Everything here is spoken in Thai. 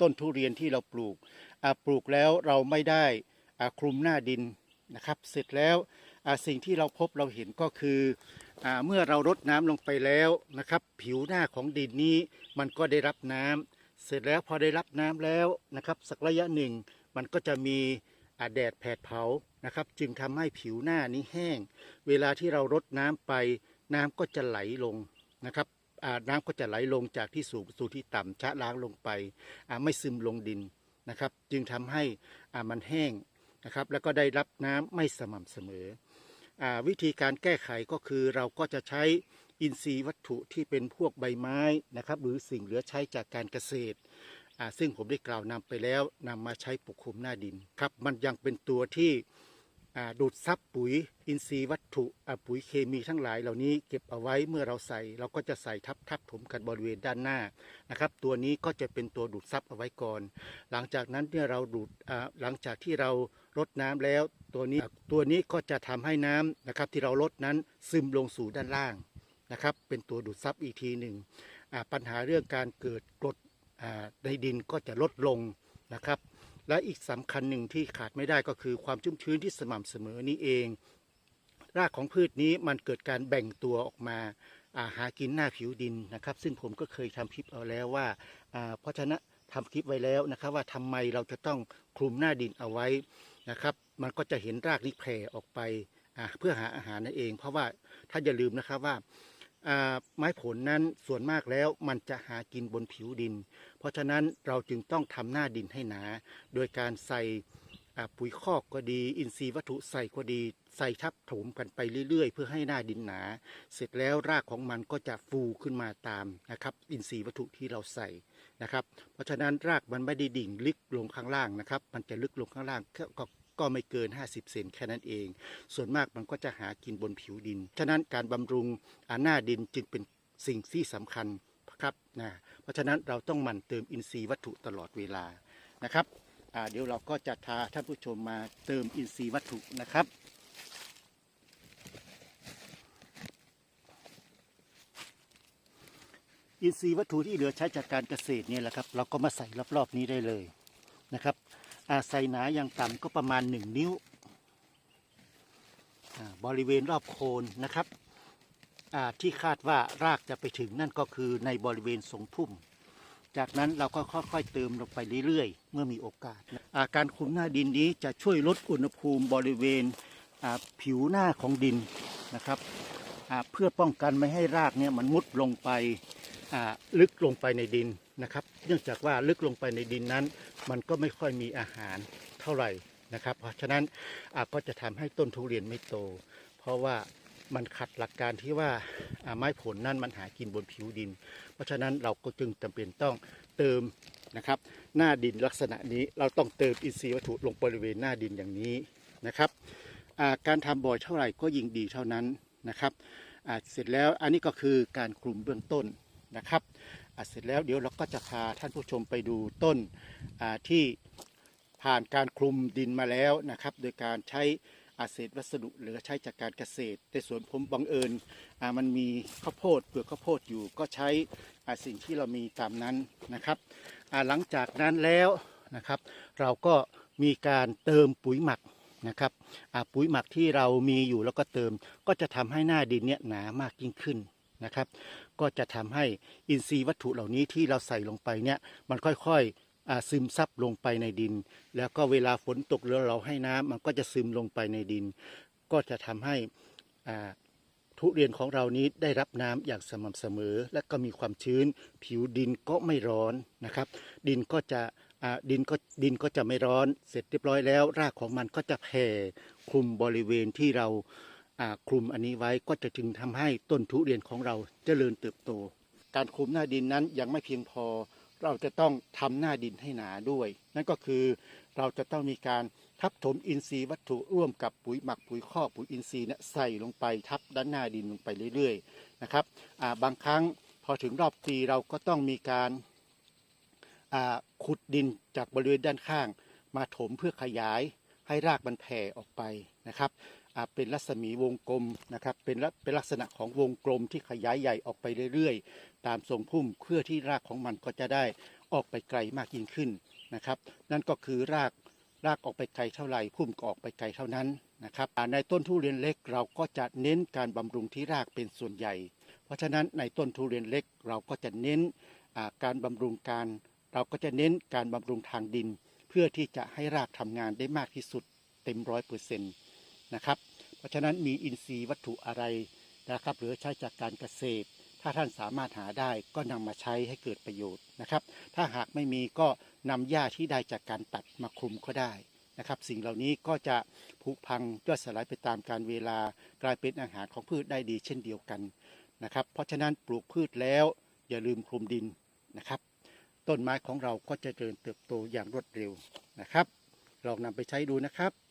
ต้นทุเรียนที่เราปลูกปลูกแล้วเราไม่ได้คลุมหน้าดินนะครับ เสร็จแล้วสิ่งที่เราพบเราเห็นก็คืออเมื่อเรารดน้ำลงไปแล้วนะครับ ผิวหน้าของดินนี้มันก็ได้รับน้ำเสร็จแล้วพอได้รับน้ำแล้วนะครับ สักระยะหนึ่งมันก็จะมีแดดแผดเผานะครับ จึงทำให้ผิวหน้านี้แห้ง เวลาที่เรารดน้ำไปน้ำก็จะไหลลงนะครับ น้ำก็จะไหลลงจากที่สูงสู่ที่ต่ำชะล้างลงไปไม่ซึมลงดินนะครับ จึงทำให้มันแห้งนะครับ แล้วก็ได้รับน้ำไม่สม่ำเสมออวิธีการแก้ไขก็คือเราก็จะใช้อินทรีย์วัตถุที่เป็นพวกใบไม้นะครับ หรือสิ่งเหลือใช้จากการเกษตรซึ่งผมได้กล่าวนำไปแล้วนำมาใช้ปกคลุมหน้าดินครับ มันยังเป็นตัวที่ ดูดซับปุ๋ยอินทรีย์วัตถุปุ๋ยเคมีทั้งหลาย เหล่านี้เก็บเอาไว้เมื่อเราใส่ เราก็จะใส่ทับทับถมกันบริเวณด้านหน้านะครับ ตัวนี้ก็จะเป็นตัวดูดซับเอาไว้ก่อน หลังจากนั้นเนี่ยเราดูดหลังจากที่เรารดน้ำแล้ว ตัวนี้ตัวนี้ก็จะทำให้น้ำนะครับ ที่เราลดนั้นซึมลงสู่ด้านล่างนะครับ เป็นตัวดูดซับอีกทีหนึ่งปัญหาเรื่องการเกิดกรดในดินก็จะลดลงนะครับ และอีกสำคัญหนึ่งที่ขาดไม่ได้ก็คือความชุ่มชื้นที่สม่ำเสมอนี้เอง รากของพืชนี้มันเกิดการแบ่งตัวออกมาอาหากินหน้าผิวดินนะครับ ซึ่งผมก็เคยทำคลิปเอาแล้วว่า เพราะฉะนั้นทำคลิปไว้แล้วนะครับ ว่าทำไมเราจะต้องคลุมหน้าดินเอาไว้นะครับ มันก็จะเห็นรากนี้แผ่ออกไปเพื่อหาอาหารนั่นเอง เพราะว่าถ้าอย่าลืมนะครับว่า ไม้ผลนั้นส่วนมากแล้วมันจะหากินบนผิวดิน เพราะฉะนั้นเราจึงต้องทำหน้าดินให้หนา โดยการใส่ปุ๋ยคอกก็ดี อินทรีย์วัตถุใส่ก็ดี ใส่ทับถมกันไปเรื่อย ๆ เพื่อให้หน้าดินหนา เสร็จแล้วรากของมันก็จะฟูขึ้นมาตามนะครับอินทรีย์วัตถุที่เราใส่นะครับ เพราะฉะนั้นรากมันไม่ได้ดิ่งลึกลงข้างล่างนะครับ มันจะลึกลงข้างล่างก็ ก็ไม่เกิน 50 เซนแค่นั้นเอง ส่วนมากมันก็จะหากินบนผิวดิน ฉะนั้นการบำรุงอาหน้าดินจึงเป็นสิ่งที่สำคัญครับนะเพราะฉะนั้นเราต้องหมั่นเติมอินทรีย์วัตถุตลอดเวลานะครับเดี๋ยวเราก็จะพาท่านผู้ชมมาเติมอินทรีย์วัตถุนะครับอินทรีย์วัตถุที่เหลือใช้จากการเกษตรเนี่ยแหละครับ เราก็มาใส่รอบๆนี้ได้เลยนะครับ อ่าใส่หนาอย่างต่ำก็ประมาณ 1 นิ้วอ่าบริเวณรอบโคนนะครับอ่าที่คาดว่ารากจะไปถึงนั่นก็คือในบริเวณทรงพุ่ม จากนั้นเราก็ค่อยๆเติมลงไปเรื่อยๆ เมื่อมีโอกาสอ่าการคุมหน้าดินนี้จะช่วยลดอุณหภูมิบริเวณผิวหน้าของดินนะครับอ่าเพื่อป้องกันไม่ให้รากเนี่ยมันมุดลงไป ลึกลงไปในดินนะครับ เนื่องจากว่าลึกลงไปในดินนั้น มันก็ไม่ค่อยมีอาหารเท่าไหร่นะครับ เพราะฉะนั้นก็จะทำให้ต้นทุเรียนไม่โต เพราะว่ามันขัดหลักการที่ว่าไม้ผลนั่นมันหากินบนผิวดิน เพราะฉะนั้นเราก็จึงจำเป็นต้องเติมนะครับ หน้าดินลักษณะนี้เราต้องเติมอินทรีย์วัตถุลงบริเวณหน้าดินอย่างนี้นะครับการทำบ่อยเท่าไหร่ก็ยิ่งดีเท่านั้นนะครับเสร็จแล้วอันนี้ก็คือการคลุมเบื้องต้น นะครับอะเสร็จแล้วเดี๋ยวเราก็จะพาท่านผู้ชมไปดูต้นที่ผ่านการคลุมดินมาแล้วนะครับ โดยการใช้อาเศษวัสดุเหลือใช้จากการเกษตร แต่ส่วนผมบังเอิญมันมีข้าวโพดเปลือกข้าวโพดอยู่ก็ใช้อาสิ่งที่เรามีตามนั้นนะครับหลังจากนั้นแล้วนะครับ เราก็มีการเติมปุ๋ยหมักนะครับปุ๋ยหมักที่เรามีอยู่แล้วก็เติมก็จะทำให้หน้าดินเนี่ยหนามากยิ่งขึ้น นะครับ ก็จะทำให้อินทรีย์วัตถุเหล่านี้ที่เราใส่ลงไปเนี่ยมันค่อยๆซึมซับลงไปในดิน แล้วก็เวลาฝนตกหรือเราให้น้ำมันก็จะซึมลงไปในดิน ก็จะทำให้ทุเรียนของเรานี้ได้รับน้ำอย่างสม่ำเสมอ และก็มีความชื้น ผิวดินก็ไม่ร้อนนะครับ ดินก็จะดินก็ดินก็จะไม่ร้อน เสร็จเรียบร้อยแล้ว รากของมันก็จะแผ่คลุมบริเวณที่เรา คลุมอันนี้ไว้ก็จะจึงทำให้ต้นทุเรียนของเราเจริญเติบโต การคลุมหน้าดินนั้นยังไม่เพียงพอ เราจะต้องทำหน้าดินให้หนาด้วย นั่นก็คือเราจะต้องมีการทับถมอินทรีย์วัตถุร่วมกับปุ๋ยหมักปุ๋ยคอกปุ๋ยอินทรีย์เนี่ยใส่ลงไปทับด้านหน้าดินลงไปเรื่อยๆนะครับาบางครั้งพอถึงรอบปีเราก็ต้องมีการาขุดดินจากบริเวณด้านข้าง มาถมเพื่อขยายให้รากมันแผ่ออกไปนะครับ เป็นรัศมีวงกลมนะครับเป็นลักเป็นลักษณะของวงกลมที่ขยายใหญ่ออกไปเรื่อยๆ ตามทรงพุ่มเพื่อที่รากของมันก็จะได้ออกไปไกลมากยิ่งขึ้นนะครับ นั่นก็คือรากรากออกไปไกลเท่าไหร่พุ่มก็ออกไปไกลเท่านั้นนะครับในต้นทุเรียนเล็กเราก็จะเน้นการบำรุงที่รากเป็นส่วนใหญ่ เพราะฉะนั้นในต้นทุเรียนเล็กเราก็จะเน้นการบำรุงการ เราก็จะเน้นการบำรุงทางดิน เพื่อที่จะให้รากทำงานได้มากที่สุดเต็มร้อยเปอร์เซ็นต์ นะครับ เพราะฉะนั้นมีอินทรีย์วัตถุอะไรนะครับ หรือใช้จากการเกษตร ถ้าท่านสามารถหาได้ก็นำมาใช้ให้เกิดประโยชน์นะครับ ถ้าหากไม่มีก็นำหญ้าที่ได้จากการตัดมาคลุมก็ได้นะครับ สิ่งเหล่านี้ก็จะผุพังย่อยสลายไปตามการเวลากลายเป็นอาหารของพืชได้ดีเช่นเดียวกันนะครับ เพราะฉะนั้นปลูกพืชแล้วอย่าลืมคลุมดินนะครับ ต้นไม้ของเราก็จะเจริญเติบโตอย่างรวดเร็วนะครับ ลองนำไปใช้ดูนะครับ